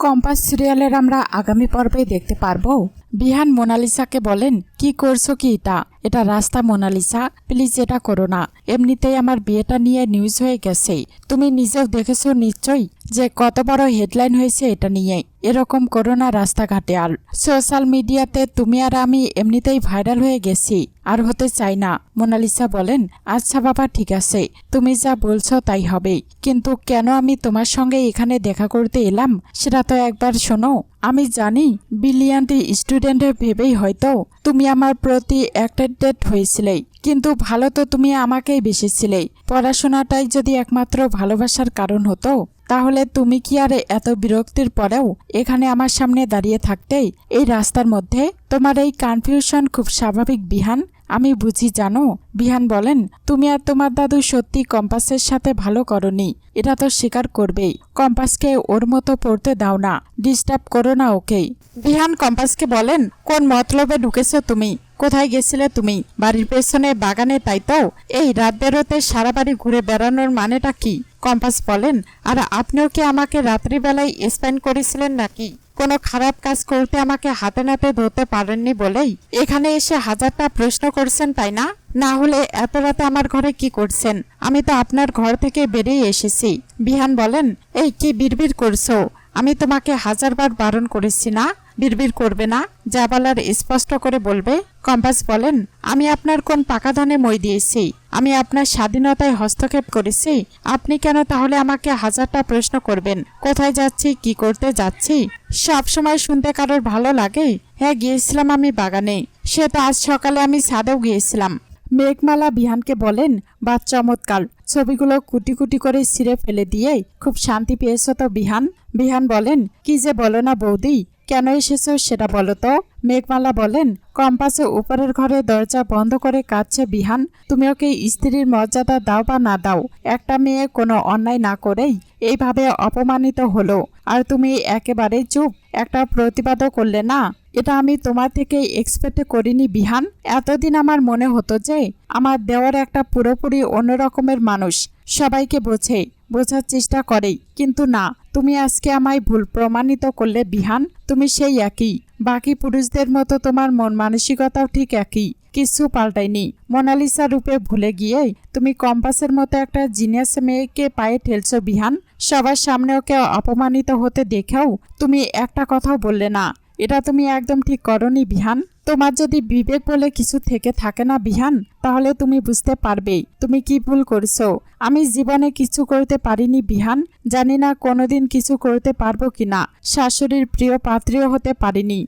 Compass সিরিয়ালের আমরা আগামী পর্বে দেখতে পারব। বিহান মোনালিসাকে বলেন, কি করছ কি এটা? এটা রাস্তা মোনালিসা, প্লিজ এটা করো না। এমনিতেই আমার বিয়েটা নিয়ে নিউজ হয়ে গেছে। তুমি নিজেও দেখেছ নিশ্চয়ই যে কত বড় হেডলাইন হয়েছে এটা নিয়ে? এরকম করো না রাস্তাঘাটে আর। সোশ্যাল মিডিয়াতে তুমি আর আমি এমনিতেই ভাইরাল হয়ে গেছি, আর হতে চাই না। মোনালিসা বলেন আচ্ছা বাবা, ঠিক আছে। তুমি যা বলছো তাই হবে। কিন্তু কেন আমি তোমার সঙ্গে এখানে দেখা করতে এলাম? সেটা তো একবার শোনো। আমি জানি বিলিয়ান্টি স্টুডেন্টের ভেবেই হয়তো তুমি আমার প্রতি অ্যাট্রাক্টেড হয়েছিলে কিন্তু ভালো তো তুমি আমাকেই বেশি ছিলে পড়াশোনাটাই যদি একমাত্র ভালোবাসার কারণ হতো, তাহলে তুমি কি আর এত বিরক্তির পরেও এখানে আমার সামনে দাঁড়িয়ে থাকতেই এই রাস্তার মধ্যে তোমার এই কনফিউশন খুব স্বাভাবিক বিহান আমি বুঝি জানো? বিহান বলেন, তুমি আর তোমার দাদু সত্যি কম্পাসের সাথে ভালো করনি। এটা তো স্বীকার করবেই। কম্পাসকে ওর মতো পড়তে দাও না। ডিস্টার্ব করো না ওকে। বিহান কম্পাসকে বলেন, কোন মতলবে ঢুকেছো তুমি? কোথায় গেছিলে তুমি? বাড়ির পেছনে, বাগানে, তাই তো? এই রাত বেরোতে সারা বাড়ি ঘুরে বেড়ানোর মানেটা কি? কম্পাস বলেন, আর আপনিও কি আমাকে রাত্রিবেলায় স্পেন্ড করেছিলেন নাকি? কোনো খারাপ কাজ করতে আমাকে হাতে নাতে ধরতে পারেননি বলেই এখানে এসে হাজারটা প্রশ্ন করছেন, তাই না? না হলে এত রাতে আমার ঘরে কি করছেন? আমি তো আপনার ঘর থেকে বেরিয়ে এসেছি। বিহান বলেন, এই কি বিড়বিড় করছ? আমি তোমাকে হাজারবার বারণ করেছি না? বিড়বিড় করবে না, যা বলার স্পষ্ট করে বলবে কম্পাস বলেন, আমি আপনার কোন পাকা ধানে মই দিয়েছি? আমি আপনার স্বাধীনতায় হস্তক্ষেপ করেছি? আপনি কেন তাহলে আমাকে হাজারটা প্রশ্ন করবেন? কোথায় যাচ্ছি? কি করতে যাচ্ছি? সব সময় শুনতে কারোর ভালো লাগে? হ্যাঁ গিয়েছিলাম আমি বাগানে। সে তো আজ সকালে আমি ছাদেও গিয়েছিলাম। মেঘমালা বিহানকে বলেন বা চমৎকার। ছবিগুলো কুটি কুটি করে ছিঁড়ে ফেলে দিয়ে খুব শান্তি পেয়েছ তো বিহান? বিহান বলেন, কি যে বলো না বৌদি কেন এসেছ সেটা বলো তো? মেঘমালা বলেন কম্পাসে উপরের ঘরে দরজা বন্ধ করে কাঁদছে বিহান। তুমি ওকে স্ত্রীর মর্যাদা দাও বা না দাও, একটা মেয়ে কোনো অন্যায় না করেই এইভাবে অপমানিত হলো। আর তুমি একেবারে চুপ, একটা প্রতিবাদও করলে না। এটা আমি তোমার থেকে এক্সপেক্ট করিনি বিহান। এতদিন আমার মনে হতো যে, আমার দেওয়ার একটা পুরোপুরি অন্য রকমের মানুষ, সবাইকে বোঝে। বোঝার চেষ্টা করেই। কিন্তু না, তুমি আজকে আমায় ভুল প্রমাণিত করলে বিহান, তুমি সেই একই। বাকি পুরুষদের মতো তোমার মন মানসিকতাও ঠিক একই। কিছু পাল্টায়নি। মোনালিসা রূপে ভুলে গিয়ে তুমি কম্পাসের মতো একটা জিনিয়াস মেয়েকে পায়ে ঠেলছ বিহান। সবার সামনে ওকে অপমানিত হতে দেখেও তুমি একটা কথাও বললে না। এটা তুমি একদম ঠিক করনি বিহান। তোমার যদি বিবেক বলে কিছু থেকে থাকে না বিহান, তাহলে তুমি বুঝতে পারবে তুমি কি ভুল করছ? আমি জীবনে কিছু করতে পারিনি বিহান। জানি না কোনোদিন কিছু করতে পারব কিনা। শাশুড়ির প্রিয় পাত্রীও হতে পারিনি।